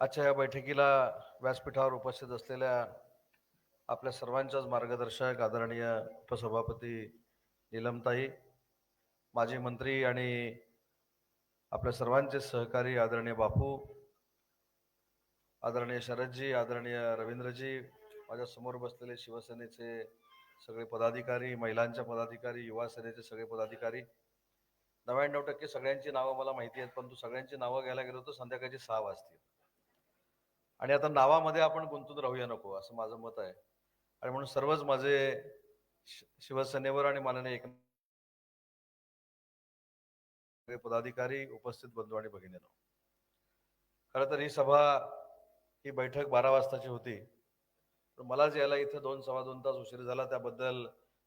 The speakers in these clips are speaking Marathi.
आजच्या या बैठकीला व्यासपीठावर उपस्थित असलेल्या आपल्या सर्वांच्याच मार्गदर्शक आदरणीय उपसभापती नीलमताई माजी मंत्री आणि आपल्या सर्वांचे सहकारी आदरणीय बापू आदरणीय शरदजी आदरणीय रवींद्रजी माझ्यासमोर बसलेले शिवसेनेचे सगळे पदाधिकारी महिलांच्या पदाधिकारी युवा सेनेचे सगळे पदाधिकारी. नव्याण्णव टक्के सगळ्यांची नावं मला माहिती आहेत परंतु सगळ्यांची नावं घ्यायला गेलो तर संध्याकाळची सहा वाजतील. आणि आता नावामध्ये आपण गुंतून राहूया नको असं माझं मत आहे. आणि म्हणून सर्वच माझे शिवसेनेवर आणि माननीय एक पदाधिकारी उपस्थित बंधू आणि भगिनीनो. खरं तर ही सभा ही बैठक बारा वाजताची होती. पण मलाच यायला इथे दोन सव्वा दोन तास उशीर झाला त्याबद्दल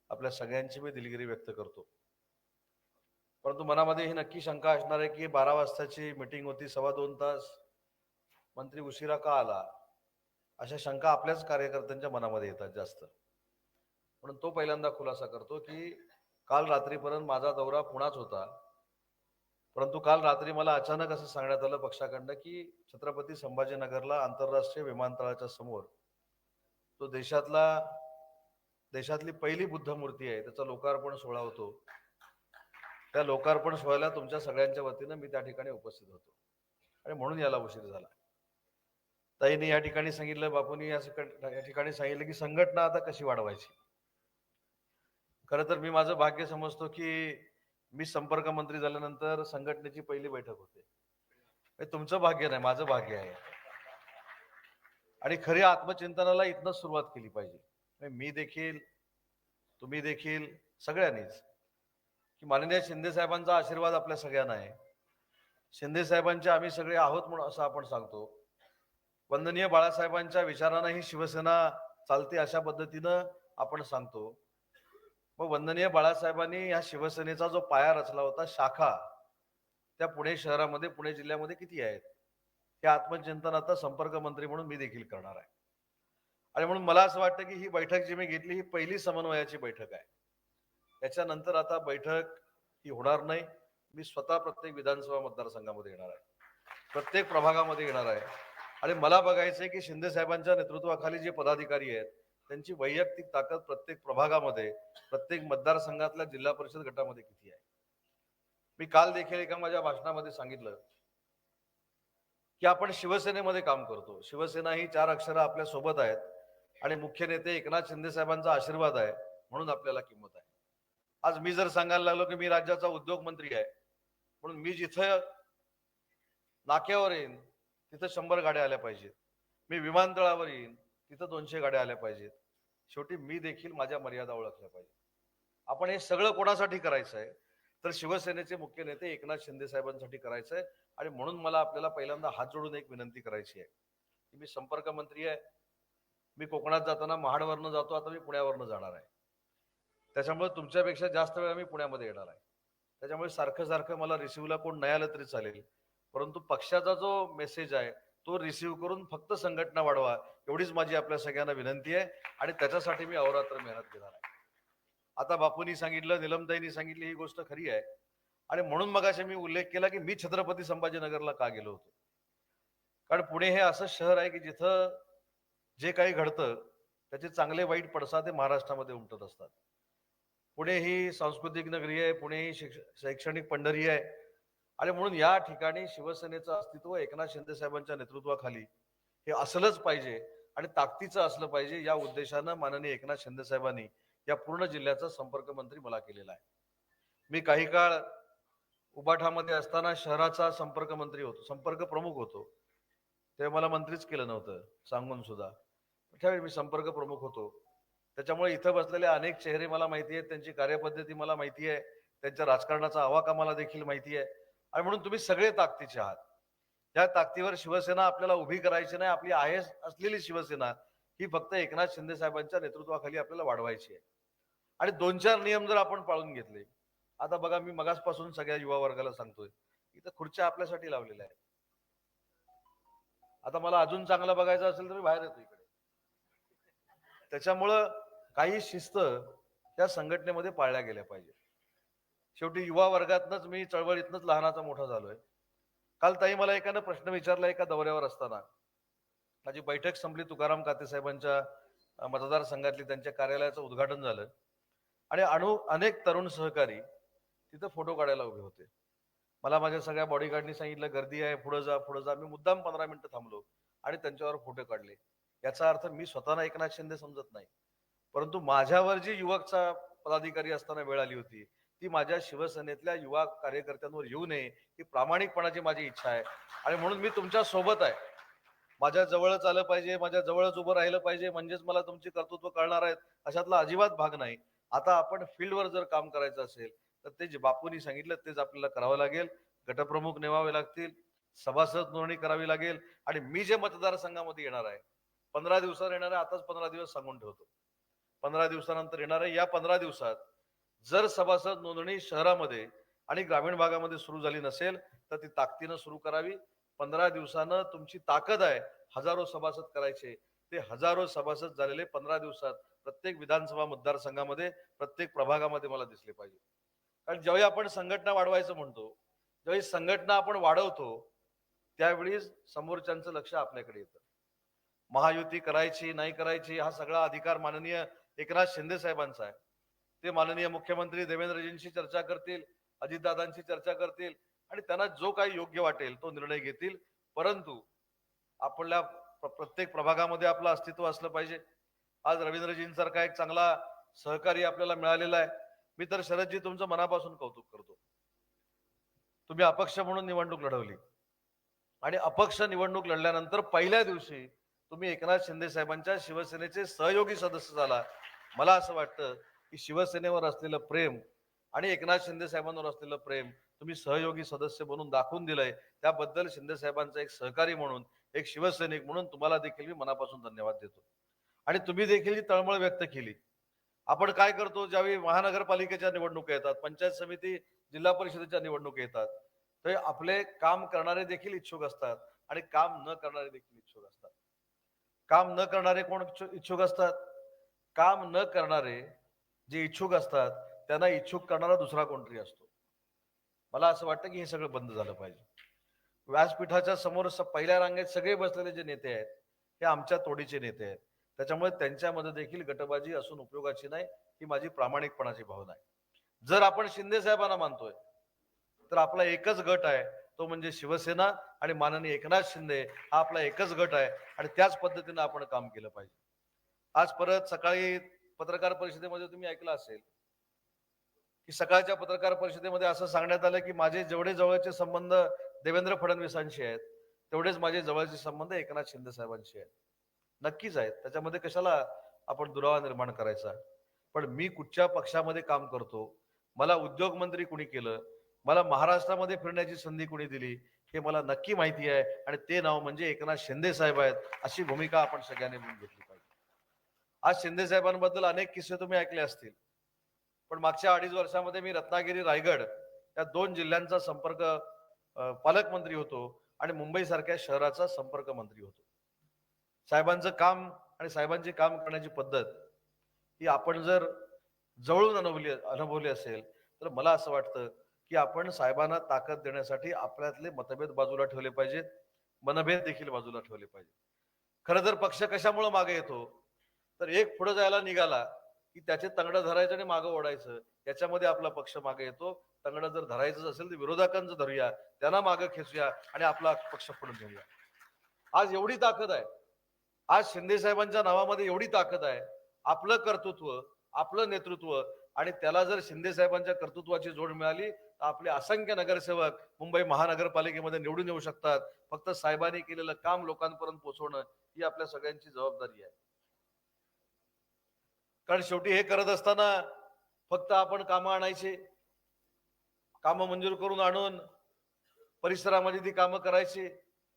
आपल्या सगळ्यांची मी दिलगिरी व्यक्त करतो. परंतु मनामध्ये ही नक्की शंका असणार आहे की बारा वाजताची मिटिंग होती सव्वा दोन तास मंत्री उशिरा का आला? अशा शंका आपल्याच कार्यकर्त्यांच्या मनामध्ये येतात जास्त. म्हणून तो पहिल्यांदा खुलासा करतो की काल रात्रीपर्यंत माझा दौरा पुण्याच होता. परंतु काल रात्री मला अचानक असं सांगण्यात आलं पक्षाकडनं की छत्रपती संभाजीनगरला आंतरराष्ट्रीय विमानतळाच्या समोर तो देशातला देशातली पहिली बुद्ध मूर्ती आहे. त्याचा लोकार्पण सोहळा होतो. त्या लोकार्पण सोहळ्याला तुमच्या सगळ्यांच्या वतीनं मी त्या ठिकाणी उपस्थित होतो. आणि म्हणून याला उशीर झाला. ताईने या ठिकाणी सांगितलं बापूंनी या ठिकाणी सांगितलं की संघटना आता कशी वाढवायची? खरं तर मी माझं भाग्य समजतो की मी संपर्क मंत्री झाल्यानंतर संघटनेची पहिली बैठक होते. हे तुमचं भाग्य नाही माझं भाग्य आहे. आणि खरी आत्मचिंतनाला इथनच सुरुवात केली पाहिजे. मी देखील तुम्ही देखील सगळ्यांनीच. की माननीय शिंदे साहेबांचा आशीर्वाद आपल्या सगळ्यांना आहे. शिंदे साहेबांचे आम्ही सगळे आहोत म्हणून असं आपण सांगतो. वंदनीय बाळासाहेबांच्या विचारानं ही शिवसेना चालते अशा पद्धतीनं आपण सांगतो. मग वंदनीय बाळासाहेबांनी या शिवसेनेचा जो पाया रचला होता शाखा त्या पुणे शहरामध्ये पुणे जिल्ह्यामध्ये किती आहेत? हे आत्मचिंतन आता संपर्क मंत्री म्हणून मी देखील करणार आहे. आणि म्हणून मला असं वाटतं की ही बैठक जी मी घेतली ही पहिली समन्वयाची बैठक आहे. त्याच्यानंतर आता बैठक ही होणार नाही. मी स्वतः प्रत्येक विधानसभा मतदारसंघामध्ये येणार आहे. प्रत्येक प्रभागामध्ये येणार आहे. आणि मला बघायचंय की शिंदे साहेबांच्या नेतृत्वाखाली जे पदाधिकारी आहेत त्यांची वैयक्तिक ताकद प्रत्येक प्रभागामध्ये प्रत्येक मतदारसंघातल्या जिल्हा परिषद गटामध्ये किती आहे? मी काल देखील एका माझ्या भाषणामध्ये सांगितलं की आपण शिवसेनेमध्ये काम करतो. शिवसेना ही चार अक्षरं आपल्यासोबत आहेत आणि मुख्य नेते एकनाथ शिंदे साहेबांचा आशीर्वाद आहे म्हणून आपल्याला किंमत आहे. आज मी जर सांगायला लागलो की मी राज्याचा उद्योग मंत्री आहे म्हणून मी जिथं नाक्यावर येईन तिथं शंभर गाड्या आल्या पाहिजेत. मी विमानतळावर येईन तिथं दोनशे गाड्या आल्या पाहिजेत. शेवटी मी देखील माझ्या मर्यादा ओळखल्या पाहिजेत. आपण हे सगळं कोणासाठी करायचं आहे? तर शिवसेनेचे मुख्य नेते एकनाथ शिंदे साहेबांसाठी करायचं आहे आणि म्हणून मला आपल्याला पहिल्यांदा हात जोडून एक विनंती करायची आहे. की मी संपर्क मंत्री आहे. मी कोकणात जाताना महाडवरनं जातो आता मी पुण्यावरनं जाणार आहे. त्याच्यामुळे तुमच्यापेक्षा जास्त वेळा मी पुण्यामध्ये येणार आहे. त्याच्यामुळे सारखं सारखं मला रिसिव्हला कोण नाही आलं तरी चालेल. परंतु पक्षाचा जो मेसेज आहे तो रिसिव्ह करून फक्त संघटना वाढवा एवढीच माझी आपल्या सगळ्यांना विनंती आहे आणि त्याच्यासाठी मी अहोरात्र मेहनत घेणार आहे. आता बापूंनी सांगितलं निलमताईंनी सांगितली ही गोष्ट खरी आहे. आणि म्हणून मग मी उल्लेख केला की मी छत्रपती संभाजीनगरला का गेलो होतो? कारण पुणे हे असं शहर आहे की जिथं जे काही घडतं त्याचे चांगले वाईट पडसाद हे महाराष्ट्रामध्ये उमटत असतात. पुणे ही सांस्कृतिक नगरी आहे पुणे ही शिक्ष शैक्षणिक पंढरी आहे. आणि म्हणून या ठिकाणी शिवसेनेचं अस्तित्व एकनाथ शिंदे साहेबांच्या नेतृत्वाखाली हे असलंच पाहिजे आणि ताकदीचं असलं पाहिजे या उद्देशानं माननीय एकनाथ शिंदे साहेबांनी या पूर्ण जिल्ह्याचा संपर्क मंत्री मला केलेला आहे. मी काही काळ उबाठामध्ये असताना शहराचा संपर्क मंत्री होतो संपर्क प्रमुख होतो. तेव्हा मला मंत्रीच केलं नव्हतं सांगून सुद्धा. त्यावेळी मी संपर्क प्रमुख होतो. त्याच्यामुळे इथं बसलेले अनेक चेहरे मला माहिती आहेत त्यांची कार्यपद्धती मला माहिती आहे त्यांच्या राजकारणाचा आवाका मला देखील माहिती आहे. आणि म्हणून तुम्ही सगळे ताकदीचे आहात. त्या ताकदीवर शिवसेना आपल्याला उभी करायची नाही आपली आहे असलेली शिवसेना ही फक्त एकनाथ शिंदे साहेबांच्या नेतृत्वाखाली आपल्याला वाढवायची आहे. आणि दोन चार नियम जर आपण पाळून घेतले आता बघा मी मगासपासून सगळ्या युवा वर्गाला सांगतोय इथं खुर्च्या आपल्यासाठी लावलेल्या आहेत. आता मला अजून चांगलं बघायचं असेल तर मी बाहेर येतो इकडे. त्याच्यामुळं काही शिस्त त्या संघटनेमध्ये पाळल्या गेल्या पाहिजे शेवटी युवा वर्गातनच मी चळवळीतनच लहानाचा मोठा झालोय. काल ताई मला एकानं प्रश्न विचारला एका दौऱ्यावर असताना. माझी बैठक संपली तुकाराम काते साहेबांच्या मतदारसंघातली त्यांच्या कार्यालयाचं उद्घाटन झालं. आणि अणु अनेक तरुण सहकारी तिथं फोटो काढायला उभे होते. मला माझ्या सगळ्या बॉडीगार्डनी सांगितलं गर्दी आहे पुढं जा पुढं जा. मी मुद्दाम पंधरा मिनिटं थांबलो आणि त्यांच्यावर फोटो काढले. याचा अर्थ मी स्वतःला एकनाथ शिंदे समजत नाही. परंतु माझ्यावर जी युवकचा पदाधिकारी असताना वेळ आली होती ती माझ्या शिवसेनेतल्या युवा कार्यकर्त्यांवर येऊ नये ही प्रामाणिकपणाची माझी इच्छा आहे. आणि म्हणून मी तुमच्यासोबत आहे. माझ्या जवळच आलं पाहिजे माझ्या जवळच उभं राहिलं पाहिजे म्हणजेच मला तुमची कर्तृत्व कळणार आहेत अशातला अजिबात भाग नाही. आता आपण फील्डवर जर काम करायचं असेल तर ते जे बापूंनी सांगितलं तेच आपल्याला करावं लागेल. गटप्रमुख नेमावे लागतील सभासद नोंदणी करावी लागेल आणि मी जे मतदारसंघामध्ये येणार आहे पंधरा दिवसात येणार आहे आताच पंधरा दिवस सांगून ठेवतो. पंधरा दिवसानंतर येणार आहे या पंधरा दिवसात जर सभासद नोंदणी शहरामध्ये आणि ग्रामीण भागामध्ये सुरू झाली नसेल तर ती ताकदीनं सुरू करावी. पंधरा दिवसानं तुमची ताकद आहे हजारो सभासद करायचे. ते हजारो सभासद झालेले पंधरा दिवसात प्रत्येक विधानसभा मतदारसंघामध्ये प्रत्येक प्रभागामध्ये मला दिसले पाहिजे. कारण ज्यावेळी आपण संघटना वाढवायचं म्हणतो ज्यावेळी संघटना आपण वाढवतो त्यावेळी समोरच्यांचं लक्ष आपल्याकडे येतं. महायुती करायची नाही करायची हा सगळा अधिकार माननीय एकनाथ शिंदे साहेबांचा आहे. ते माननीय मुख्यमंत्री देवेंद्रजींशी चर्चा करतील अजितदादांशी चर्चा करतील आणि त्यांना जो काही योग्य वाटेल तो निर्णय घेतील. परंतु आपल्या प्रत्येक प्रभागामध्ये आपलं अस्तित्व असलं पाहिजे. आज रवींद्रजींसारखा एक चांगला सहकारी आपल्याला मिळालेला आहे. मी तर शरदजी तुमचं मनापासून कौतुक करतो. तुम्ही अपक्ष म्हणून निवडणूक लढवली. आणि अपक्ष निवडणूक लढल्यानंतर पहिल्या दिवशी तुम्ही एकनाथ शिंदे साहेबांच्या शिवसेनेचे सहयोगी सदस्य झाला. मला असं वाटतं की शिवसेनेवर असलेलं प्रेम आणि एकनाथ शिंदे साहेबांवर असलेलं प्रेम तुम्ही सहयोगी सदस्य बनून दाखवून दिलंय. त्याबद्दल शिंदे साहेबांचा एक सहकारी म्हणून एक शिवसैनिक म्हणून तुम्हाला देखील मी मनापासून धन्यवाद देतो. आणि तुम्ही देखील जी तळमळ व्यक्त केली. आपण काय करतो ज्यावेळी महानगरपालिकेच्या निवडणुका येतात पंचायत समिती जिल्हा परिषदेच्या निवडणुका येतात तर आपले काम करणारे देखील इच्छुक असतात आणि काम न करणारे देखील इच्छुक असतात. काम न करणारे कोण इच्छुक असतात? काम न करणारे जे इच्छुक असतात त्यांना इच्छुक करणारा दुसरा कोणतरी असतो. मला असं वाटतं की हे सगळं बंद झालं पाहिजे. व्यासपीठाच्या समोर पहिल्या रांगेत सगळे बसलेले जे नेते आहेत हे आमच्या तोडीचे नेते आहेत. त्याच्यामुळे त्यांच्यामध्ये देखील गटबाजी असून उपयोगाची नाही ही माझी प्रामाणिकपणाची भावना आहे. जर आपण शिंदे साहेबांना मानतोय तर आपला एकच गट आहे तो म्हणजे शिवसेना आणि माननीय एकनाथ शिंदे हा आपला एकच गट आहे आणि त्याच पद्धतीनं आपण काम केलं पाहिजे. आज परत सकाळी पत्रकार परिषदेमध्ये तुम्ही ऐकलं असेल की सकाळच्या पत्रकार परिषदेमध्ये असं सांगण्यात आलं की माझे जेवढे जवळचे संबंध देवेंद्र फडणवीसांशी आहेत तेवढेच माझे जवळचे संबंध एकनाथ शिंदे साहेबांशी आहेत. नक्कीच आहेत. त्याच्यामध्ये कशाला आपण दुरावा निर्माण करायचा? पण मी कुठच्या पक्षामध्ये काम करतो? मला उद्योग मंत्री कुणी केलं? मला महाराष्ट्रामध्ये फिरण्याची संधी कुणी दिली? हे मला नक्की माहिती आहे आणि ते नाव म्हणजे एकनाथ शिंदे साहेब आहेत अशी भूमिका आपण सगळ्यांनी म्हणून घेतली आज शिंदे साहेबांबद्दल अनेक किस्से तुम्ही ऐकले असतील. पण मागच्या अडीच वर्षामध्ये मी रत्नागिरी रायगड या दोन जिल्ह्यांचा संपर्क पालकमंत्री होतो आणि मुंबईसारख्या शहराचा संपर्क मंत्री होतो. साहेबांचं काम आणि साहेबांची काम करण्याची पद्धत ही आपण जर जवळून अनुभवली अनुभवली असेल तर मला असं वाटतं की आपण साहेबांना ताकद देण्यासाठी आपल्यातले मतभेद बाजूला ठेवले पाहिजेत मनभेद देखील बाजूला ठेवले पाहिजेत. खरं तर पक्ष कशामुळे मागे येतो? तर एक पुढे जायला निघाला की त्याचे तंगडं धरायचं आणि मागं ओढायचं. याच्यामध्ये आपला पक्ष मागे येतो. तंगडं जर धरायचं असेल तर विरोधकांचं धरूया त्यांना मागं खेचूया आणि आपला पक्ष पुढे घेऊया आज एवढी ताकद आहे. आज शिंदे साहेबांच्या नावामध्ये एवढी ताकद आहे. आपलं कर्तृत्व आपलं नेतृत्व आणि त्याला जर शिंदे साहेबांच्या कर्तृत्वाची जोड मिळाली तर आपले असंख्य नगरसेवक मुंबई महानगरपालिकेमध्ये निवडून येऊ शकतात. फक्त साहेबांनी केलेलं काम लोकांपर्यंत पोहोचवणं ही आपल्या सगळ्यांची जबाबदारी आहे. कारण शेवटी हे करत असताना फक्त आपण कामं आणायचे कामं मंजूर करून आणून परिसरामध्ये ती कामं करायची.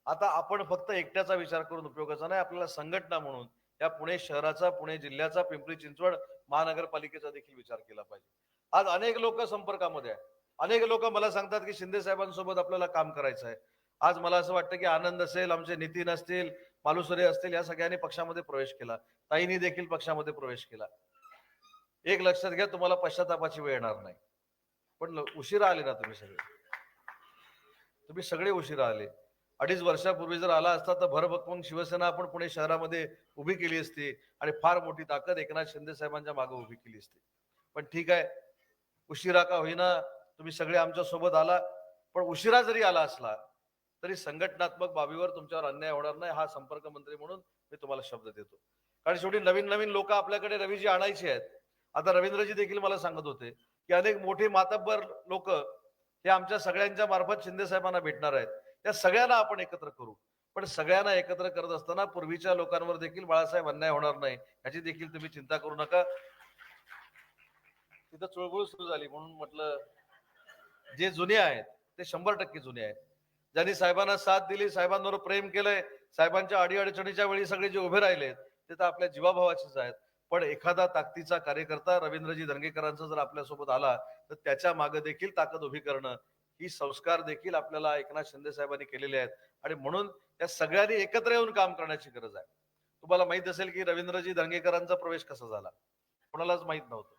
आता आपण फक्त एकट्याचा विचार करून उपयोगाचा नाही आपल्याला संघटना म्हणून या पुणे शहराचा पुणे जिल्ह्याचा पिंपरी चिंचवड महानगरपालिकेचा देखील विचार केला पाहिजे. आज अनेक लोक संपर्कामध्ये आहे अनेक लोक मला सांगतात की शिंदे साहेबांसोबत आपल्याला काम करायचं आहे. आज मला असं वाटतं की आनंद असेल आमचे नितीन असतील मालुसरे असतील या सगळ्यांनी पक्षामध्ये प्रवेश केला. ताईंनी देखील पक्षामध्ये प्रवेश केला. एक लक्षात घ्या तुम्हाला पश्चातापाची वेळ येणार नाही. पण उशिरा आले ना तुम्ही सगळे. तुम्ही सगळे उशिरा आले. अडीच वर्षापूर्वी जर आला असता तर भरभक्कम शिवसेना आपण पुणे शहरामध्ये उभी केली असती आणि फार मोठी ताकद एकनाथ शिंदे साहेबांच्या मागे उभी केली असती. पण ठीक आहे उशिरा का होईना तुम्ही सगळे आमच्यासोबत आला. पण उशिरा जरी आला असला तरी संघटनात्मक बाबीवर तुमच्यावर अन्याय होणार नाही हा संपर्क मंत्री म्हणून मी तुम्हाला शब्द देतो. कारण शेवटी नवीन नवीन लोक आपल्याकडे रवीजी आणायची आहेत. आता रवींद्रजी देखील मला सांगत होते की अनेक मोठे मातब्बर लोक हे आमच्या सगळ्यांच्या मार्फत शिंदे साहेबांना भेटणार आहेत. त्या सगळ्यांना आपण एकत्र करू. पण सगळ्यांना एकत्र करत असताना पूर्वीच्या लोकांवर देखील बाळासाहेब अन्याय होणार नाही याची देखील तुम्ही चिंता करू नका. तिथं चुळबुळ सुरू झाली म्हणून म्हटलं जे जुने आहेत ते शंभर टक्के जुने आहेत. ज्यांनी साहेबांना साथ दिली साहेबांवर प्रेम केलंय साहेबांच्या अडीअडचणीच्या वेळी सगळे जे उभे राहिलेत ते तर आपल्या जीवाभावाचेच आहेत. पण एखादा ताकदीचा कार्यकर्ता रवींद्रजी दंगेकरांचा जर आपल्यासोबत आला तर त्याच्यामागे देखील ताकद उभी करणं ही संस्कार देखील आपल्याला एकनाथ शिंदे साहेबांनी केलेले आहेत. आणि म्हणून त्या सगळ्यांनी एकत्र येऊन काम करण्याची गरज आहे. तुम्हाला माहीत असेल की रवींद्रजी दंगेकरांचा प्रवेश कसा झाला? कोणालाच माहीत नव्हतं.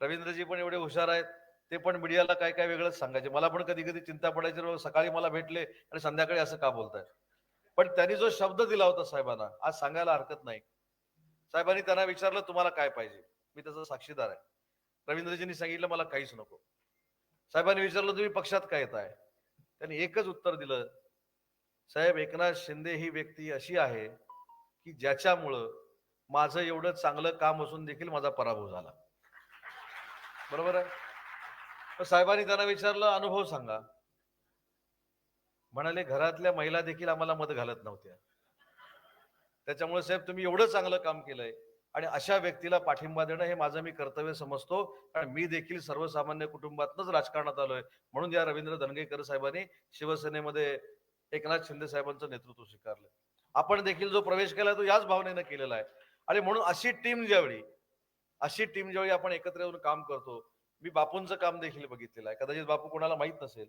रवींद्रजी पण एवढे हुशार आहेत ते पण मीडियाला काय काय वेगळंच सांगायचे. मला पण कधी कधी चिंता पडायची सकाळी मला भेटले आणि संध्याकाळी असं का बोलतायत पण त्यांनी जो शब्द दिला होता साहेबांना आज सांगायला हरकत नाही. साहेबांनी त्यांना विचारलं तुम्हाला काय पाहिजे? मी त्याचा साक्षीदार आहे. रवींद्रजींनी सांगितलं मला काहीच नको. साहेबांनी विचारलं तुम्ही पक्षात काय येत आहे त्यांनी एकच उत्तर दिलं साहेब एकनाथ शिंदे ही व्यक्ती अशी आहे की ज्याच्यामुळं माझं एवढं चांगलं काम असून देखील माझा पराभव झाला. बरोबर आहे? साहेबांनी त्यांना विचारलं अनुभव सांगा. म्हणाले घरातल्या महिला देखील आम्हाला मत घालत नव्हत्या. त्याच्यामुळे साहेब तुम्ही एवढं चांगलं काम केलंय आणि अशा व्यक्तीला पाठिंबा देणं हे माझं मी कर्तव्य समजतो. कारण मी देखील सर्वसामान्य कुटुंबातनच राजकारणात आलोय. म्हणून या रवींद्र धनगेकर साहेबांनी शिवसेनेमध्ये एकनाथ शिंदे साहेबांचं नेतृत्व स्वीकारलं. आपण देखील जो प्रवेश केला तो याच भावनेनं केलेला आहे. आणि म्हणून अशी टीम ज्यावेळी अशी टीम ज्यावेळी आपण एकत्र येऊन काम करतो मी बापूंचं काम देखील बघितलेलं आहे. कदाचित बापू कोणाला माहीत नसेल.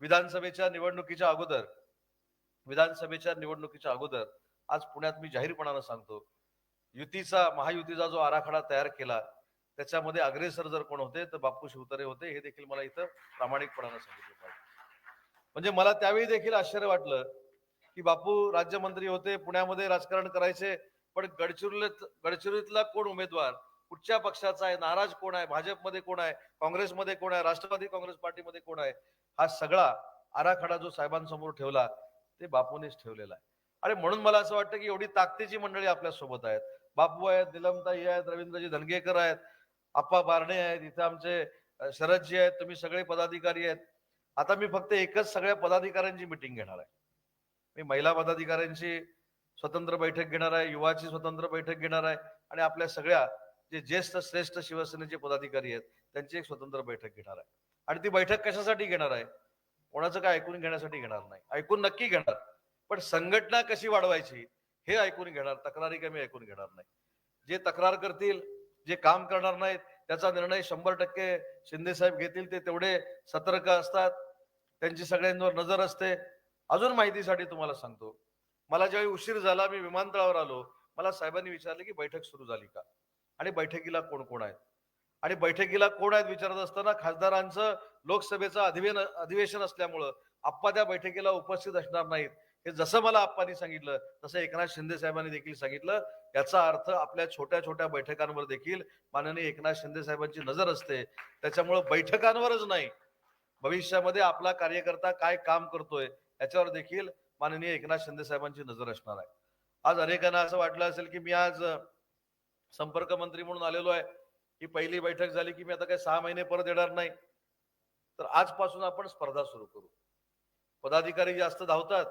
विधानसभेच्या निवडणुकीच्या अगोदर विधानसभेच्या निवडणुकीच्या अगोदर आज पुण्यात मी जाहीरपणानं सांगतो युतीचा महायुतीचा जो आराखडा तयार केला त्याच्यामध्ये अग्रेसर जर कोण होते तर बापू शिवतरे होते हे देखील मला इथं प्रामाणिकपणानं सांगितलं पाहिजे. म्हणजे मला त्यावेळी देखील आश्चर्य वाटलं की बापू राज्यमंत्री होते पुण्यामध्ये राजकारण करायचे पण गडचिरोलीत गडचिरोलीतला कोण उमेदवार कुठच्या पक्षाचा आहे नाराज कोण आहे भाजपमध्ये कोण आहे काँग्रेसमध्ये कोण आहे राष्ट्रवादी काँग्रेस पार्टीमध्ये कोण आहे हा सगळा आराखडा जो साहेबांसमोर ठेवला ते बापूनेच ठेवलेला आहे. आणि म्हणून मला असं वाटतं की एवढी ताकदीची मंडळी आपल्यासोबत आहेत. बापू आहेत निलमताई आहेत रवींद्रजी धनगेकर आहेत आप्पा बारणे आहेत इथे आमचे शरदजी आहेत तुम्ही सगळे पदाधिकारी आहेत. आता मी फक्त एकच सगळ्या पदाधिकाऱ्यांची मिटिंग घेणार आहे. मी महिला पदाधिकाऱ्यांची स्वतंत्र बैठक घेणार आहे युवाची स्वतंत्र बैठक घेणार आहे आणि आपल्या सगळ्या जे ज्येष्ठ श्रेष्ठ शिवसेनेचे पदाधिकारी आहेत त्यांची एक स्वतंत्र बैठक घेणार आहे. आणि ती बैठक कशासाठी घेणार आहे? कोणाचं काय ऐकून घेण्यासाठी घेणार नाही. ऐकून नक्की घेणार. पण संघटना कशी वाढवायची हे ऐकून घेणार तक्रारी कमी ऐकून घेणार नाही. जे तक्रार करतील जे काम करणार नाहीत त्याचा निर्णय शंभर टक्के शिंदे साहेब घेतील ते तेवढे सतर्क असतात. त्यांची सगळ्यांवर नजर असते. अजून माहितीसाठी तुम्हाला सांगतो. मला ज्यावेळी उशीर झाला मी विमानतळावर आलो मला साहेबांनी विचारले की बैठक सुरू झाली का? आणि बैठकीला कोण कोण आहेत? आणि बैठकीला कोण आहेत विचारत असताना खासदारांचं लोकसभेचं अधिवेशन अधिवेशन असल्यामुळं आप्पा त्या बैठकीला उपस्थित असणार नाहीत. हे जसं मला आप्पांनी सांगितलं तसं एकनाथ शिंदे साहेबांनी देखील सांगितलं. याचा अर्थ आपल्या छोट्या छोट्या बैठकांवर देखील माननीय एकनाथ शिंदे साहेबांची नजर असते. त्याच्यामुळं बैठकांवरच नाही. भविष्यामध्ये आपला कार्यकर्ता काय काम करतोय याच्यावर देखील माननीय एकनाथ शिंदे साहेबांची नजर असणार आहे. आज अनेकांना असं वाटलं असेल की मी आज संपर्क मंत्री म्हणून आलेलो आहे. ही पहिली बैठक झाली की मी आता काही सहा महिने परत येणार नाही. तर आजपासून आपण स्पर्धा सुरू करू. पदाधिकारी जास्त धावतात.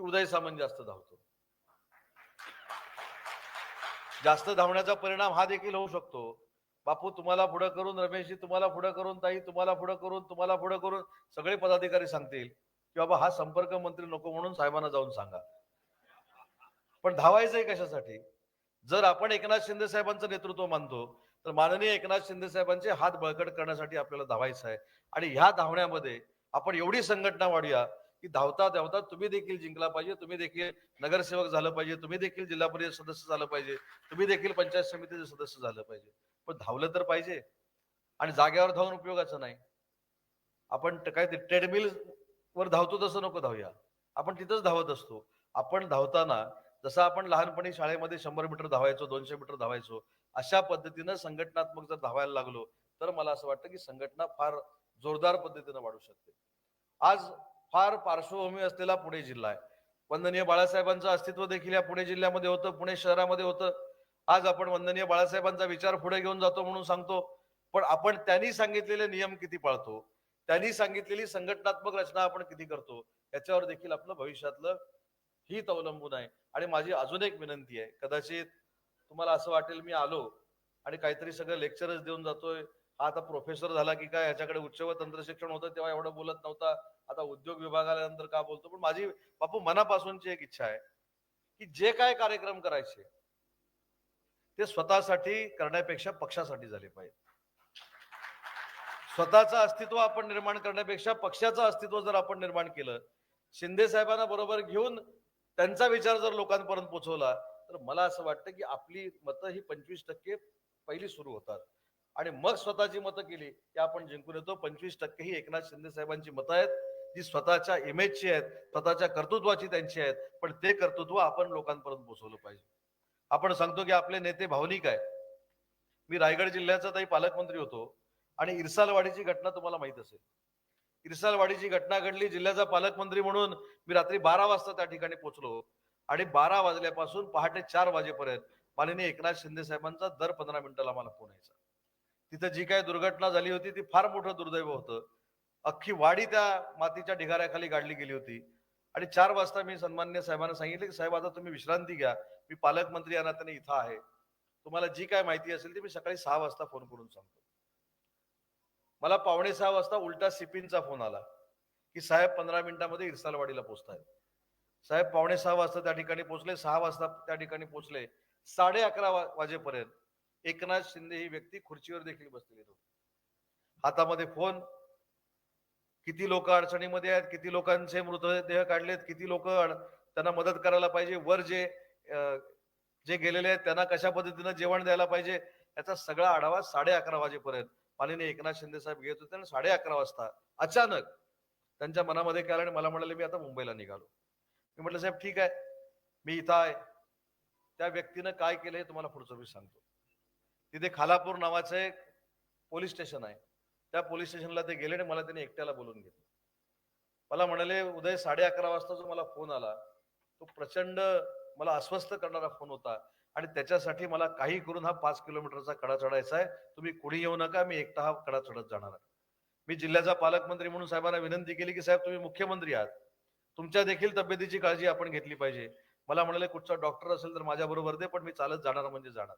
की उदय सामंत जास्त धावतो. जास्त धावण्याचा परिणाम हा देखील होऊ शकतो. बापू तुम्हाला पुढे करून रमेशजी तुम्हाला पुढे करून ताई तुम्हाला पुढे करून तुम्हाला पुढे करून सगळे पदाधिकारी सांगतील की बाबा हा संपर्क मंत्री नको म्हणून साहेबांना जाऊन सांगा. पण धावायचंय कशासाठी? जर आपण एकनाथ शिंदे साहेबांचं नेतृत्व मानतो तर माननीय एकनाथ शिंदे साहेबांचे हात बळकट करण्यासाठी आपल्याला धावायचं आहे आणि ह्या धावण्यामध्ये आपण एवढी संघटना वाढूया की धावता धावता तुम्ही देखील जिंकला पाहिजे तुम्ही देखील नगरसेवक झालं पाहिजे तुम्ही देखील जिल्हा परिषद सदस्य झालं पाहिजे तुम्ही देखील पंचायत समितीचे सदस्य झालं पाहिजे. पण धावलं तर पाहिजे आणि जाग्यावर धावून उपयोगाचं नाही. आपण काय ते ट्रेडमिल वर धावतो तसं नको धावूया. आपण तिथंच धावत असतो. आपण धावताना जसं आपण लहानपणी शाळेमध्ये शंभर मीटर धावायचो दोनशे मीटर धावायचो अशा पद्धतीनं संघटनात्मक जर धावायला लागलो तर मला असं वाटतं की संघटना फार जोरदार पद्धतीनं वाढू शकते. आज फार पार्श्वभूमी असलेला पुणे जिल्हा आहे. वंदनीय बाळासाहेबांचं अस्तित्व देखील या पुणे जिल्ह्यामध्ये होतं पुणे शहरामध्ये होतं. आज आपण वंदनीय बाळासाहेबांचा विचार पुढे घेऊन जातो म्हणून सांगतो. पण आपण त्यांनी सांगितलेले नियम किती पाळतो? त्यांनी सांगितलेली संघटनात्मक रचना आपण किती करतो? याच्यावर देखील आपलं भविष्यातलं हित अवलंबून आहे. आणि माझी अजून एक विनंती आहे. कदाचित तुम्हाला असं वाटेल मी आलो आणि काहीतरी सगळं लेक्चरच देऊन जातोय. हा आता प्रोफेसर झाला की काय याच्याकडे उच्च व तंत्र शिक्षण होतं तेव्हा एवढं बोलत नव्हता. आता उद्योग विभागाला नंतर का बोलतो? पण माझी बापू मनापासूनची एक इच्छा आहे की जे काय कार्यक्रम करायचे ते स्वतःसाठी करण्यापेक्षा पक्षासाठी झाले पाहिजे. स्वतःचं अस्तित्व आपण निर्माण करण्यापेक्षा पक्षाचं अस्तित्व जर आपण निर्माण केलं शिंदे साहेबांना बरोबर घेऊन त्यांचा विचार जर लोकांपर्यंत पोहोचवला तर मला असं वाटतं की आपली मतं ही पंचवीस टक्के पहिली सुरू होतात. आणि मग स्वतःची मतं केली. की आपण जिंकून येतो. पंचवीस टक्के ही एकनाथ शिंदे साहेबांची मतं आहेत. जी स्वतःच्या इमेजची आहेत. स्वतःच्या कर्तृत्वाची त्यांची आहेत. पण ते कर्तृत्व आपण लोकांपर्यंत पोहोचवलं पाहिजे. आपण सांगतो की आपले नेते भावनिक आहे मी रायगड जिल्ह्याचा ताई पालकमंत्री होतो. आणि इरसालवाडीची घटना तुम्हाला माहीत असेल. इरसालवाडीची घटना घडली जिल्ह्याचा पालकमंत्री म्हणून मी रात्री बारा वाजता त्या ठिकाणी पोहोचलो आणि बारा वाजल्यापासून पहाटे चार वाजेपर्यंत माननीय एकनाथ शिंदे साहेबांचा दर पंधरा मिनिटाला मला फोन यायचा. तिथं जी काही दुर्घटना झाली होती ती फार मोठं दुर्दैव होतं. अख्खी वाडी त्या मातीच्या ढिगाऱ्याखाली गाडली गेली होती. आणि चार वाजता मी सन्मान्य साहेबांना सांगितले की साहेब आता तुम्ही विश्रांती घ्या. मी पालकमंत्री या नात्याने इथं आहे. तुम्हाला जी काय माहिती असेल ती मी सकाळी सहा वाजता फोन करून सांगतो. मला पावणे सहा वाजता उलटा सिपिनचा फोन आला की साहेब पंधरा मिनिटामध्ये इरसालवाडीला पोहोचतायत साहेब पावणे सहा वाजता त्या ठिकाणी पोहोचले सहा वाजता त्या ठिकाणी पोहोचले साडे अकरा वाजेपर्यंत एकनाथ शिंदे ही व्यक्ती खुर्चीवर देखील बसलेली होती. हातामध्ये फोन किती लोक अडचणीमध्ये आहेत किती लोकांचे मृतदेह काढलेत किती लोक त्यांना मदत करायला पाहिजे वर जे जे गेलेले आहेत त्यांना कशा पद्धतीनं जेवण द्यायला पाहिजे याचा सगळा आढावा साडे अकरा वाजेपर्यंत माननीय एकनाथ शिंदे साहेब घेत होते आणि साडे अकरा वाजता अचानक त्यांच्या मनामध्ये काय आणि मला म्हणाले मी आता मुंबईला निघालो. मी म्हटलं साहेब ठीक आहे. मी इथं आहे. त्या व्यक्तीनं काय केलं हे तुम्हाला पुढचं मी सांगतो. तिथे खालापूर नावाचं एक पोलीस स्टेशन आहे. त्या पोलीस स्टेशनला ते गेले आणि मला त्यांनी एकट्याला बोलून घेतलं. मला म्हणाले उदय साडे अकरा वाजता जो मला फोन आला तो प्रचंड मला अस्वस्थ करणारा फोन होता आणि त्याच्यासाठी मला काही करून हा पाच किलोमीटरचा कडा चढायचा आहे. तुम्ही कुणी येऊ नका मी एकटा हा कडा चढत जाणार आहे. मी जिल्ह्याचा पालकमंत्री म्हणून साहेबांना विनंती केली की साहेब तुम्ही मुख्यमंत्री आहात. तुमच्या देखील तब्येतीची काळजी आपण घेतली पाहिजे. मला म्हणाले कुठचा डॉक्टर असेल तर माझ्याबरोबर दे पण मी चालत जाणार म्हणजे जाणार.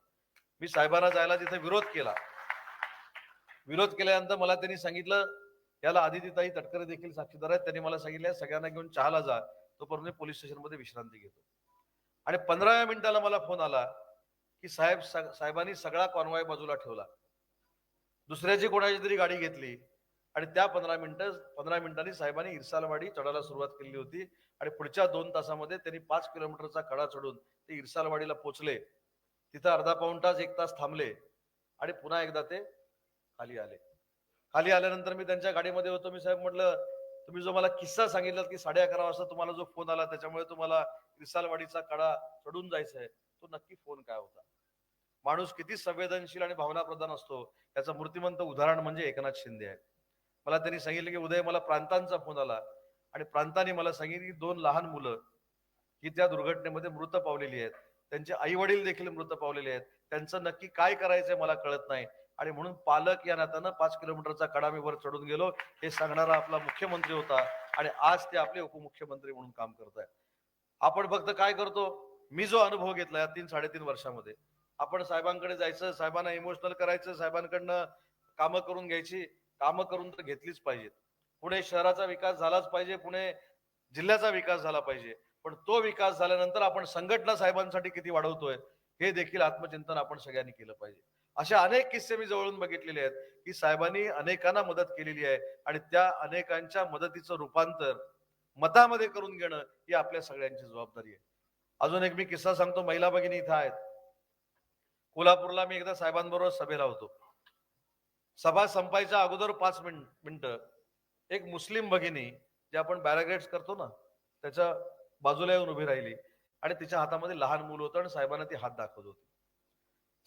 मी साहेबांना जायला तिथे विरोध केला. विरोध केल्यानंतर मला त्यांनी सांगितलं याला आदितीताई तटकरे देखील साक्षीदार आहेत. त्यांनी मला सांगितलं सगळ्यांना घेऊन चहाला जा. तोपर्यंत मी पोलीस स्टेशनमध्ये विश्रांती घेतो. आणि पंधराव्या मिनिटाला मला फोन आला की साहेब साहेबांनी सगळा कॉन्वॉय बाजूला ठेवला. दुसऱ्याची कोणाची तरी गाडी घेतली. आणि त्या पंधरा मिनिटं पंधरा मिनिटांनी साहेबांनी इरसालवाडी चढायला सुरुवात केली होती. आणि पुढच्या दोन तासामध्ये त्यांनी पाच किलोमीटरचा कडा चढून ते इरसालवाडीला पोचले. तिथं अर्धा पाऊण तास एक तास थांबले आणि पुन्हा एकदा ते खाली आले. खाली आल्यानंतर मी त्यांच्या गाडीमध्ये होतो. मी साहेब म्हटलं तुम्ही जो मला किस्सा सांगितला की साडे अकरा वाजता तुम्हाला जो फोन आला त्याच्यामुळे तुम्हाला विसालवाडीचा कडा चढून जायचा आहे तो नक्की फोन काय होता? माणूस किती संवेदनशील आणि भावना प्रधान असतो. त्याचं मूर्तिमंत उदाहरण म्हणजे एकनाथ शिंदे आहे. मला त्यांनी सांगितलं की उदय मला प्रांतांचा फोन आला आणि प्रांतांनी मला सांगितलं की दोन लहान मुलं ही त्या दुर्घटनेमध्ये मृत पावलेली आहेत. त्यांचे आई वडील देखील मृत पावलेले आहेत. त्यांचं नक्की काय करायचंय मला कळत नाही. आणि म्हणून पालक या नात्यानं पाच किलोमीटरचा कडा मी वर चढून गेलो. हे सांगणारा आपला मुख्यमंत्री होता. आणि आज ते आपले उपमुख्यमंत्री म्हणून काम करत आहेत आपण फक्त काय करतो? मी जो अनुभव घेतला या तीन साडेतीन वर्षामध्ये. आपण साहेबांकडे जायचं साहेबांना इमोशनल करायचं साहेबांकडनं कामं करून घ्यायची. कामं करून तर घेतलीच पाहिजेत. पुणे शहराचा विकास झालाच पाहिजे. पुणे जिल्ह्याचा विकास झाला पाहिजे. पण तो विकास झाल्यानंतर आपण संघटना साहेबांसाठी किती वाढवतोय हे देखील आत्मचिंतन आपण सगळ्यांनी केलं पाहिजे. असे अनेक किस्से मी जवळून बघितलेले आहेत की साहेबांनी अनेकांना मदत केलेली आहे आणि त्या अनेकांच्या मदतीचं रूपांतर मतामध्ये करून घेणं ही आपल्या सगळ्यांची जबाबदारी आहे. अजून एक मी किस्सा सांगतो महिला भगिनी इथं आहेत. कोल्हापूरला मी एकदा साहेबांबरोबर सभेला होतो. सभा संपायच्या अगोदर पाच मिनिट मिनिटं एक मुस्लिम भगिनी जे आपण बॅरागेट्स करतो ना त्याच्या बाजूला येऊन उभी राहिली आणि तिच्या हातामध्ये लहान मुलं होतं आणि साहेबांना ती हात दाखवत होती.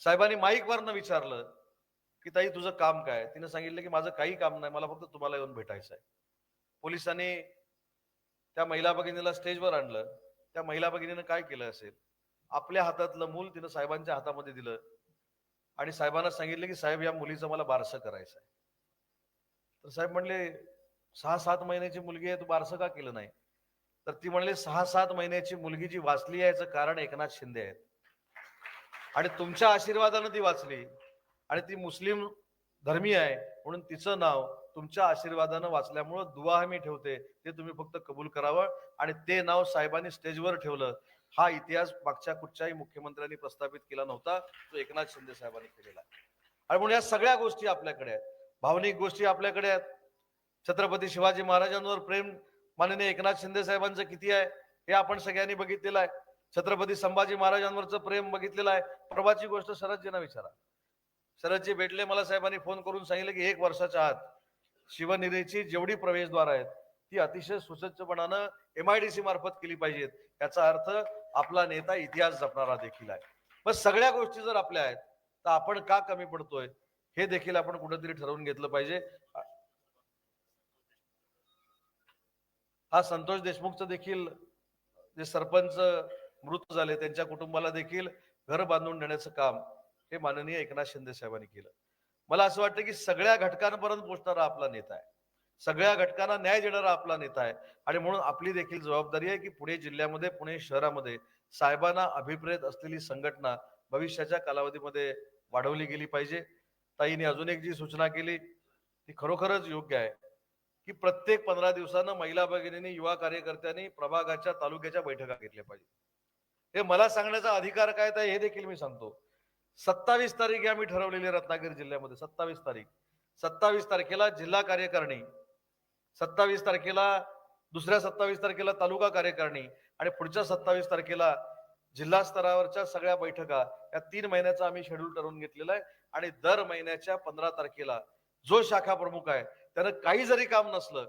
साहेबांनी माईकवरनं विचारलं की ताई तुझं काम काय? तिने सांगितलं की माझं काही काम नाही मला फक्त तुम्हाला येऊन भेटायचं आहे. पोलिसांनी त्या महिला भगिनीला स्टेजवर आणलं. त्या महिला भगिनीनं काय केलं असेल? आपल्या हातातलं मूल तिनं साहेबांच्या हातामध्ये दिलं आणि साहेबांना सांगितलं की साहेब या मुलीचं मला बारसं करायचं आहे तर साहेब म्हणले सहा सात महिन्याची मुलगी आहे तू बारसं का केलं नाही? तर ती म्हणले सहा सात महिन्याची मुलगी जी वाचली आहे याचं कारण एकनाथ शिंदे आहेत. आणि तुमच्या आशीर्वादानं ती वाचली. आणि ती मुस्लिम धर्मी आहे म्हणून तिचं नाव तुमच्या आशीर्वादानं वाचल्यामुळं दुवा मी ठेवते. ते तुम्ही फक्त कबूल करावं. आणि ते नाव साहेबांनी स्टेजवर ठेवलं. हा इतिहास मागच्या कुठच्याही मुख्यमंत्र्यांनी प्रस्थापित केला नव्हता. तो एकनाथ शिंदे साहेबांनी केलेला आहे. आणि म्हणून या सगळ्या गोष्टी आपल्याकडे आहेत. भावनिक गोष्टी आपल्याकडे आहेत. छत्रपती शिवाजी महाराजांवर प्रेम माननीय एकनाथ शिंदे साहेबांचं किती आहे हे आपण सगळ्यांनी बघितलेलं आहे. छत्रपती संभाजी महाराजांवरचं प्रेम बघितलेलं आहे. परवाची गोष्ट शरदजींना विचारा. शरदजी भेटले मला साहेबांनी फोन करून सांगितलं की एक वर्षाच्या आत शिवनिरीची जेवढी प्रवेशद्वार आहेत ती अतिशय सुसज्जपणानं एमआयडीसी मार्फत केली पाहिजेत. याचा अर्थ आपला नेता इतिहास जपणारा देखील आहे. पण सगळ्या गोष्टी जर आपल्या आहेत तर आपण का कमी पडतोय हे देखील आपण कुठेतरी ठरवून घेतलं पाहिजे. हा संतोष देशमुखचं देखील जे सरपंच मृत झाले त्यांच्या कुटुंबाला देखील घर बांधून देण्याचं काम हे माननीय एकनाथ शिंदे साहेबांनी केलं. मला असं वाटतं की सगळ्या घटकांपर्यंत पोहोचणारा आपला नेता आहे. सगळ्या घटकांना न्याय देणारा आपला नेता आहे. आणि म्हणून आपली देखील जबाबदारी आहे की पुणे जिल्ह्यामध्ये पुणे शहरामध्ये साहेबांना अभिप्रेत असलेली संघटना भविष्याच्या कालावधीमध्ये वाढवली गेली पाहिजे. ताईने अजून एक जी सूचना केली ती खरोखरच योग्य आहे. की प्रत्येक पंधरा दिवसानं महिला भगिनींनी युवा कार्यकर्त्यांनी प्रभागाच्या तालुक्याच्या बैठका घेतल्या पाहिजे. हे मला सांगण्याचा अधिकार काय तर हे देखील मी सांगतो. सत्तावीस तारीख आम्ही ठरवलेली रत्नागिरी जिल्ह्यामध्ये सत्तावीस तारीख. सत्तावीस तारखेला जिल्हा कार्यकारिणी सत्तावीस तारखेला दुसऱ्या सत्तावीस तारखेला तालुका कार्यकारिणी आणि पुढच्या सत्तावीस तारखेला जिल्हा स्तरावरच्या सगळ्या बैठका या तीन महिन्याचा आम्ही शेड्यूल ठरवून घेतलेला आहे. आणि दर महिन्याच्या पंधरा तारखेला जो शाखा प्रमुख आहे त्यानं काही जरी काम नसलं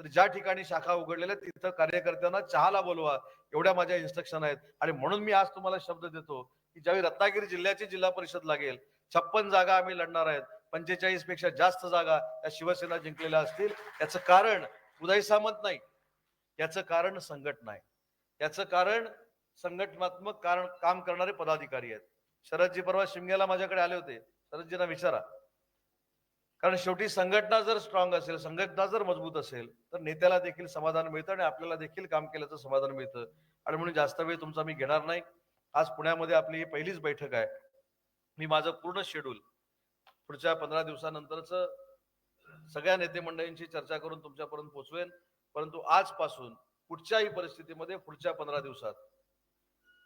तर ज्या ठिकाणी शाखा उघडलेल्या तिथं कार्यकर्त्यांना चहाला बोलवा एवढ्या माझ्या इन्स्ट्रक्शन आहेत. आणि म्हणून मी आज तुम्हाला शब्द देतो की ज्यावेळी रत्नागिरी जिल्ह्याची जिल्हा परिषद लागेल छप्पन जागा आम्ही लढणार आहेत. पंचेचाळीसपेक्षा जास्त जागा त्या शिवसेना जिंकलेल्या असतील. याचं कारण उदय सामंत नाही. याचं कारण संघटना आहे याचं कारण संघटनात्मक कारण काम करणारे पदाधिकारी आहेत. शरदजी परवा शिमग्याला माझ्याकडे आले होते. शरदजींना विचारा. कारण शेवटी संघटना जर स्ट्रॉंग असेल संघटना जर मजबूत असेल तर नेत्याला देखील समाधान मिळतं आणि आपल्याला देखील काम केल्याचं समाधान मिळतं. आणि म्हणून जास्त वेळ तुमचा मी घेणार नाही. आज पुण्यामध्ये आपली ही पहिलीच बैठक आहे. मी माझं पूर्ण शेड्यूल पुढच्या पंधरा दिवसानंतरच सगळ्या नेते मंडळींची चर्चा करून तुमच्यापर्यंत पोहोचवेन परंतु आजपासून कुठच्याही परिस्थितीमध्ये पुढच्या पंधरा दिवसात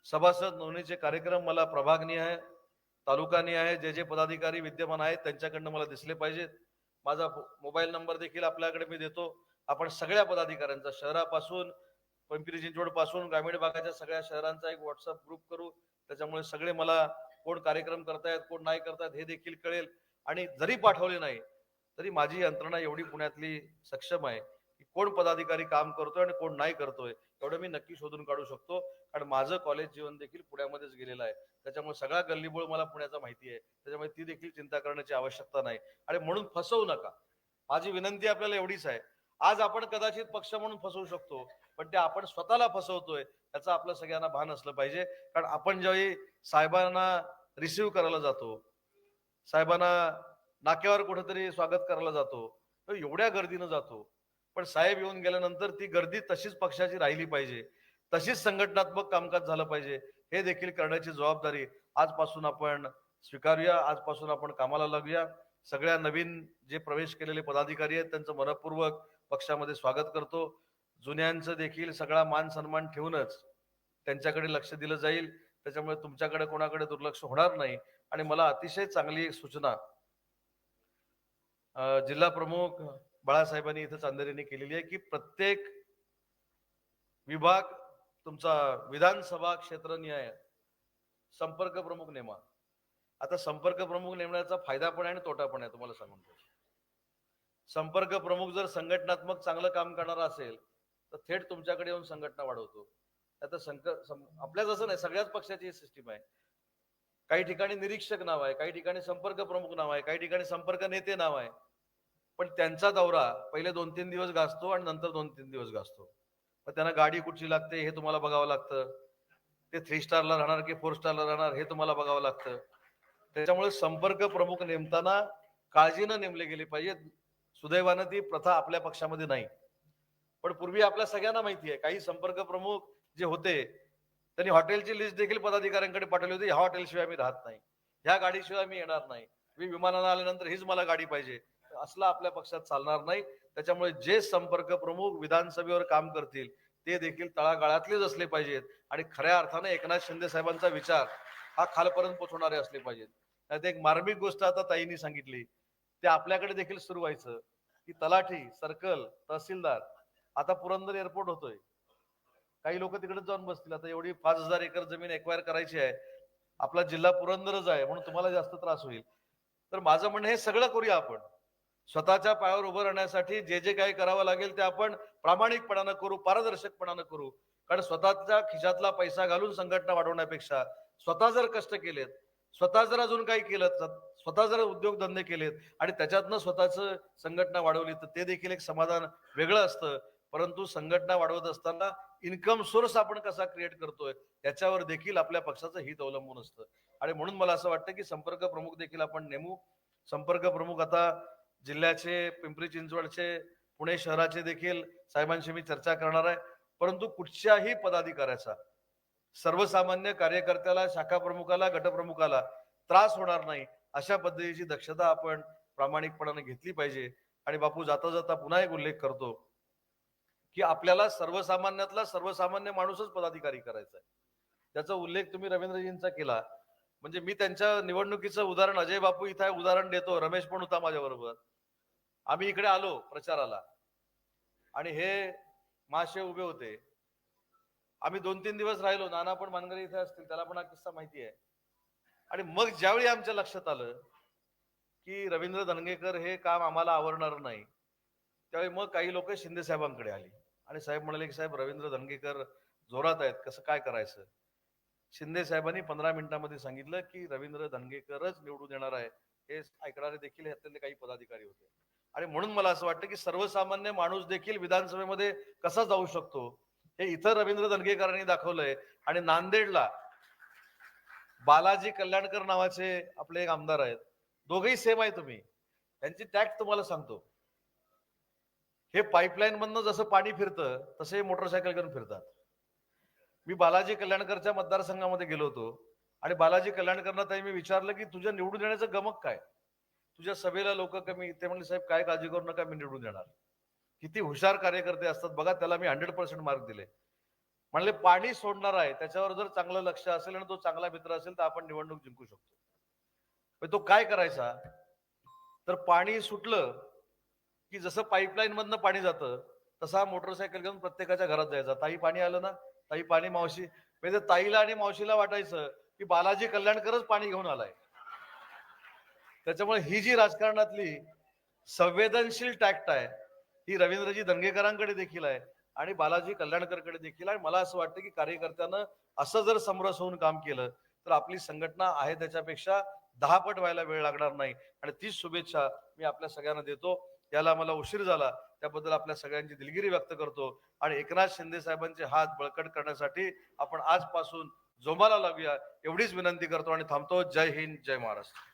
सभासद नोंदणीचे कार्यक्रम मला प्रभागनीय आहे. तालुकानी आहे जे जे पदाधिकारी विद्यमान आहेत त्यांच्याकडनं मला दिसले पाहिजेत. माझा मोबाईल नंबर देखील आपल्याकडे मी देतो. आपण सगळ्या पदाधिकाऱ्यांचा शहरापासून पिंपरी चिंचवडपासून ग्रामीण भागाच्या सगळ्या शहरांचा एक व्हॉट्सअप ग्रुप करू. त्याच्यामुळे सगळे मला कोण कार्यक्रम करतायत कोण नाही करतायत हे देखील कळेल. आणि जरी पाठवले नाही तरी माझी यंत्रणा एवढी पुण्यातली सक्षम आहे. की कोण पदाधिकारी काम करतोय आणि कोण नाही करतोय एवढं मी नक्की शोधून काढू शकतो. कारण माझं कॉलेज जीवन देखील पुण्यामध्येच गेलेलं आहे. त्याच्यामुळे सगळा गल्लीबोळ मला पुण्याचा माहिती आहे. त्याच्यामुळे ती देखील चिंता करण्याची आवश्यकता नाही. आणि म्हणून फसवू नका. माझी विनंती आपल्याला एवढीच आहे. आज आपण कदाचित पक्ष म्हणून फसवू शकतो पण ते आपण स्वतःला फसवतोय याचं आपलं सगळ्यांना भान असलं पाहिजे. कारण आपण ज्यावेळी साहेबांना रिसिव्ह करायला जातो साहेबांना नाक्यावर कुठेतरी स्वागत करायला जातो एवढ्या गर्दीनं जातो. पण साहेब येऊन गेल्यानंतर ती गर्दी तशीच पक्षाची राहिली पाहिजे. तशीच संघटनात्मक कामकाज झालं पाहिजे. हे देखील करण्याची जबाबदारी आजपासून आपण स्वीकारूया. आजपासून आपण कामाला लागूया. सगळ्या नवीन जे प्रवेश केलेले पदाधिकारी आहेत त्यांचं मनपूर्वक पक्षामध्ये स्वागत करतो. जुन्यांचं देखील सगळा मान सन्मान ठेवूनच त्यांच्याकडे लक्ष दिलं जाईल. त्याच्यामुळे तुमच्याकडे कोणाकडे दुर्लक्ष होणार नाही. आणि मला अतिशय चांगली एक सूचना जिल्हा प्रमुख बाळासाहेबांनी इथं चांदेरीने केलेली आहे की प्रत्येक विभाग तुमचा विधानसभा क्षेत्र न्याय संपर्क प्रमुख नेमा. आता संपर्क प्रमुख नेमण्याचा फायदा पण आहे आणि तोटा पण आहे तुम्हाला सांगून संपर्क प्रमुख जर संघटनात्मक चांगलं काम करणारा असेल तर थेट तुमच्याकडे येऊन संघटना वाढवतो. आता संक आपल्याच असं नाही सगळ्याच पक्षाची सिस्टीम आहे. काही ठिकाणी निरीक्षक नाव आहे काही ठिकाणी संपर्क प्रमुख नाव आहे काही ठिकाणी संपर्क नेते नाव आहे. पण त्यांचा दौरा पहिले दोन तीन दिवस गाजतो आणि नंतर दोन तीन दिवस गाजतो. मग त्यांना गाडी कुठची लागते हे तुम्हाला बघावं लागतं. ते थ्री स्टारला राहणार की फोर स्टारला राहणार हे तुम्हाला बघावं लागतं. त्याच्यामुळे संपर्क प्रमुख नेमताना काळजीनं नेमले गेले पाहिजे सुदैवानं ती प्रथा आपल्या पक्षामध्ये नाही. पण पूर्वी आपल्या सगळ्यांना माहिती आहे काही संपर्क प्रमुख जे होते त्यांनी हॉटेलची लिस्ट देखील पदाधिकाऱ्यांकडे पाठवली होती. ह्या हॉटेलशिवाय मी राहत नाही. ह्या गाडीशिवाय मी येणार नाही. मी विमानानं आल्यानंतर हीच मला गाडी पाहिजे. असला आपल्या पक्षात चालणार नाही. त्याच्यामुळे जे संपर्क प्रमुख विधानसभेवर काम करतील ते देखील तळागाळातलेच असले पाहिजेत. आणि खऱ्या अर्थानं एकनाथ शिंदे साहेबांचा विचार हा खालपर्यंत पोहोचवणारे असले पाहिजेत. एक मार्मिक गोष्ट आता ताईंनी सांगितली. ते आपल्याकडे देखील सुरू व्हायचं. की तलाठी सर्कल तहसीलदार आता पुरंदर एअरपोर्ट होतोय. काही लोक तिकडे जाऊन बसतील. आता एवढी पाच हजार एकर जमीन एक्वायर करायची आहे. आपला जिल्हा पुरंदरच आहे म्हणून तुम्हाला जास्त त्रास होईल. तर माझं म्हणणं हे सगळं करूया आपण. स्वतःच्या पायावर उभं राहण्यासाठी जे जे काही करावं लागेल ते आपण प्रामाणिकपणानं करू पारदर्शकपणानं करू. कारण स्वतःच्या खिशातला पैसा घालून संघटना वाढवण्यापेक्षा स्वतः जर कष्ट केलेत स्वतः जर अजून काही केलं तर स्वतः जर उद्योगधंदे केलेत आणि त्याच्यातनं स्वतःचं संघटना वाढवली तर ते देखील एक समाधान वेगळं असतं. परंतु संघटना वाढवत असताना इन्कम सोर्स आपण कसा क्रिएट करतोय त्याच्यावर देखील आपल्या पक्षाचं हित अवलंबून असतं. आणि म्हणून मला असं वाटतं की संपर्क प्रमुख देखील आपण नेमू. संपर्क प्रमुख आता जिल्ह्याचे पिंपरी चिंचवडचे पुणे शहराचे देखील साहेबांशी मी चर्चा करणार आहे. परंतु कुठच्याही पदाधिकाऱ्याचा सर्वसामान्य कार्यकर्त्याला शाखा प्रमुखाला गटप्रमुखाला त्रास होणार नाही अशा पद्धतीची दक्षता आपण प्रामाणिकपणाने घेतली पाहिजे. आणि बापू जाता जाता पुन्हा एक उल्लेख करतो की आपल्याला सर्वसामान्यातला सर्वसामान्य माणूसच पदाधिकारी करायचा आहे. त्याचा उल्लेख तुम्ही रवींद्रजींचा केला. म्हणजे मी त्यांच्या निवडणुकीचं उदाहरण अजय बापू इथं उदाहरण देतो रमेश पण होता माझ्याबरोबर. आम्ही इकडे आलो प्रचाराला. आणि हे मासे उभे होते. आम्ही दोन तीन दिवस राहिलो. नाना पण मानगरे इथे असतील त्याला पण हा किस्सा माहिती आहे. आणि मग ज्यावेळी आमच्या लक्षात आलं की रवींद्र धनगेकर हे काम आम्हाला आवडणार नाही त्यावेळी मग काही लोक शिंदे साहेबांकडे आली. आणि साहेब म्हणाले की साहेब रवींद्र धनगेकर जोरात आहेत. कसं काय करायचं? शिंदे साहेबांनी पंधरा मिनिटांमध्ये सांगितलं की रवींद्र धनगेकरच निवडून येणार आहे. हे ऐकणारे देखील ह्यातले काही पदाधिकारी होते. आणि म्हणून मला असं वाटतं की सर्वसामान्य माणूस देखील विधानसभेमध्ये कसा जाऊ शकतो? हे इथं रवींद्र धनगेकरांनी दाखवलंय. आणि नांदेडला बालाजी कल्याणकर नावाचे आपले एक आमदार आहेत. दोघेही सेम आहे तुम्ही. त्यांची टॅक्ट तुम्हाला सांगतो. हे पाईपलाईन मधनं जसं पाणी फिरतं तसे मोटरसायकल घेऊन फिरतात. मी बालाजी कल्याणकरच्या मतदारसंघामध्ये गेलो होतो. आणि बालाजी कल्याणकरना ताई मी विचारलं की तुझ्या निवडून येण्याचं गमक काय? तुझ्या सभेला लोक कमी ते म्हणले साहेब काय काळजी करू नका मी निवडून देणार. किती हुशार कार्यकर्ते असतात. बघा त्याला मी हंड्रेड पर्सेंट मार्क दिले. म्हणले पाणी सोडणार आहे त्याच्यावर जर चांगलं लक्ष असेल आणि तो चांगला मित्र असेल तर आपण निवडणूक जिंकू शकतो. तो काय करायचा? तर पाणी सुटलं की जसं पाईपलाईन मधनं पाणी जातं तसा मोटरसायकल घेऊन प्रत्येकाच्या घरात जायचा. ताई पाणी आलं ना? ताई पाणी मावशी. म्हणजे ताईला आणि मावशीला वाटायचं की बालाजी कल्याणकरच पाणी घेऊन आलाय. त्याच्यामुळे ही जी राजकारणातली संवेदनशील टॅक्ट आहे ही रवींद्रजी दंगेकरांकडे देखील आहे आणि बालाजी कल्याणकरकडे देखील आहे. मला असं वाटतं की कार्यकर्त्यानं असं जर समरस होऊन काम केलं तर आपली संघटना आहे त्याच्यापेक्षा दहा पट व्हायला वेळ लागणार नाही. आणि तीच शुभेच्छा मी आपल्या सगळ्यांना देतो. याला मला उशीर झाला. त्याबद्दल आपल्या सगळ्यांची दिलगिरी व्यक्त करतो. आणि एकनाथ शिंदे साहेबांचे हात बळकट करण्यासाठी आपण आजपासून जोमाला लागूया एवढीच विनंती करतो आणि थांबतो. जय हिंद जय महाराष्ट्र.